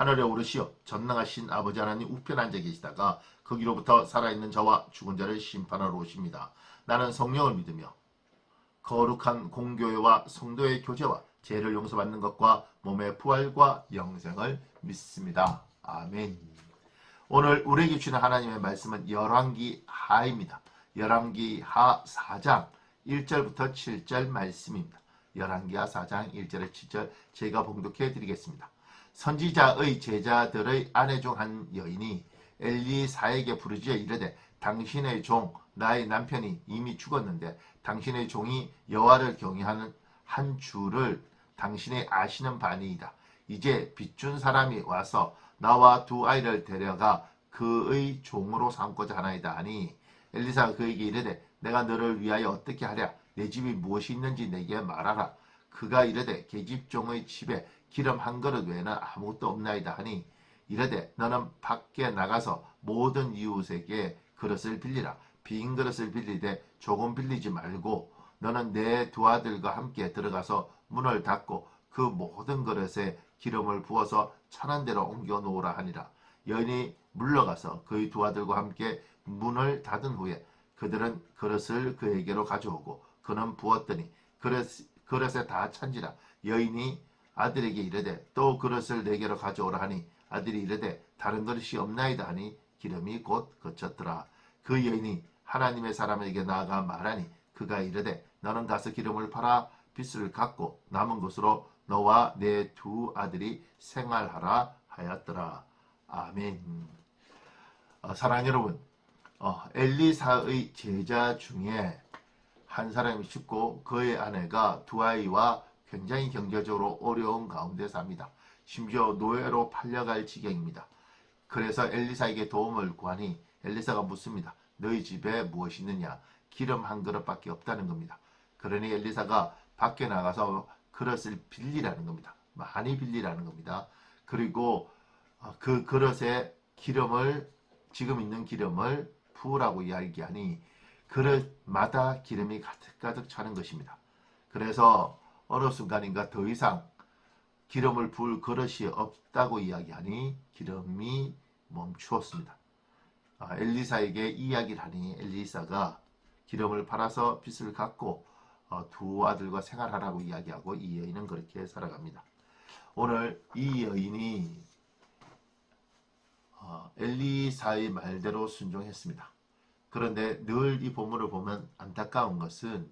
하늘에 오르시어 전능하신 아버지 하나님 우편에 앉아 계시다가 거기로부터 살아있는 저와 죽은 자를 심판하러 오십니다. 나는 성령을 믿으며 거룩한 공교회와 성도의 교제와 죄를 용서받는 것과 몸의 부활과 영생을 믿습니다. 아멘. 오늘 우리에게 주는 하나님의 말씀은 열왕기 하입니다. 열왕기 하 4장 1절부터 7절 말씀입니다. 열왕기 하 4장 1절에 7절 제가 봉독해 드리겠습니다. 선지자의 제자들의 아내 중 한 여인이 엘리사에게 부르짖어 이르되 당신의 종 나의 남편이 이미 죽었는데 당신의 종이 여호와를 경외하는 한 주를 당신이 아시는 바니이다. 이제 빚준 사람이 와서 나와 두 아이를 데려가 그의 종으로 삼고자 하나이다 하니 엘리사가 그에게 이르되 내가 너를 위하여 어떻게 하랴 내 집이 무엇이 있는지 내게 말하라 그가 이르되 계집종의 집에 기름 한 그릇 외에는 아무것도 없나이다 하니 이르되 너는 밖에 나가서 모든 이웃에게 그릇을 빌리라. 빈 그릇을 빌리되 조금 빌리지 말고 너는 내 두 아들과 함께 들어가서 문을 닫고 그 모든 그릇에 기름을 부어서 천한 대로 옮겨 놓으라 하니라. 여인이 물러가서 그의 두 아들과 함께 문을 닫은 후에 그들은 그릇을 그에게로 가져오고 그는 부었더니 그릇, 그릇에 다 찬지라. 여인이 아들에게 이르되 또 그릇을 내게로 가져오라 하니 아들이 이르되 다른 그릇이 없나이다 하니 기름이 곧 그쳤더라. 그 여인이 하나님의 사람에게 나아가 말하니 그가 이르되 너는 가서 기름을 팔아 빚을 갚고 남은 것으로 너와 내 두 아들이 생활하라 하였더라. 아멘. 어, 사랑하는 여러분 어, 엘리사의 제자 중에 한 사람이 죽고 그의 아내가 두 아이와 굉장히 경제적으로 어려운 가운데 삽니다. 심지어 노예로 팔려갈 지경입니다. 그래서 엘리사에게 도움을 구하니 엘리사가 묻습니다. 너희 집에 무엇이 있느냐? 기름 한 그릇밖에 없다는 겁니다. 그러니 엘리사가 밖에 나가서 그릇을 빌리라는 겁니다. 많이 빌리라는 겁니다. 그리고 어, 그 그릇에 기름을 지금 있는 기름을 부으라고 이야기하니 그릇마다 기름이 가득가득 차는 것입니다. 그래서 어느 순간인가 더 이상 기름을 부을 그릇이 없다고 이야기하니 기름이 멈추었습니다. 아, 엘리사에게 이야기를 하니 엘리사가 기름을 팔아서 빚을 갚고 어, 두 아들과 생활하라고 이야기하고 이 여인은 그렇게 살아갑니다. 오늘 이 여인이 어, 엘리사의 말대로 순종했습니다. 그런데 늘 이 본문을 보면 안타까운 것은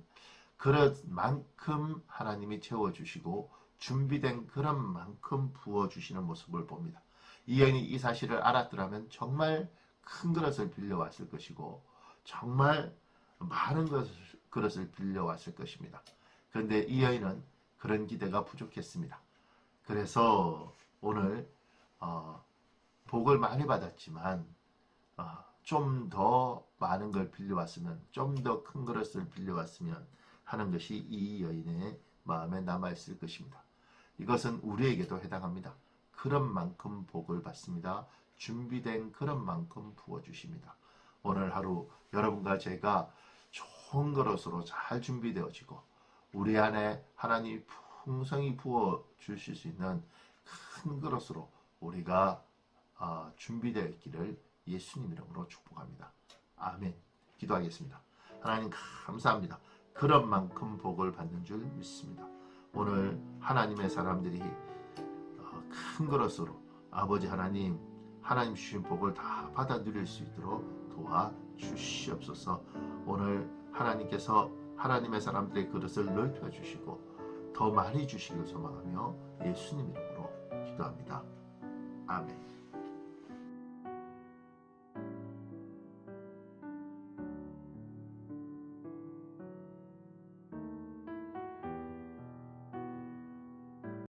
그릇 만큼 하나님이 채워주시고 준비된 그릇 만큼 부어주시는 모습을 봅니다. 이 여인이 이 사실을 알았더라면 정말 큰 그릇을 빌려왔을 것이고 정말 많은 그릇을 빌려왔을 것입니다. 그런데 이 여인은 그런 기대가 부족했습니다. 그래서 오늘 어, 복을 많이 받았지만 어, 좀더 많은 걸 빌려왔으면 좀 더 큰 그릇을 빌려왔으면 하는 것이 이 여인의 마음에 남아있을 것입니다. 이것은 우리에게도 해당합니다. 그릇만큼 복을 받습니다. 준비된 그릇만큼 부어주십니다. 오늘 하루 여러분과 제가 좋은 그릇으로 잘 준비되어지고 우리 안에 하나님이 풍성히 부어 주실 수 있는 큰 그릇으로 우리가 어, 준비되어 있기를 예수님 이름으로 축복합니다. 아멘. 기도하겠습니다. 하나님 감사합니다. 그런 만큼 복을 받는 줄 믿습니다. 오늘 하나님의 사람들이 어, 큰 그릇으로 아버지 하나님 하나님 주신 복을 다 받아 누릴 수 있도록 도와 주시옵소서. 오늘 하나님께서 하나님의 사람들의 그릇을 넓혀 주시고 더 많이 주시길 소망하며 예수님 이름으로 기도합니다. 아멘.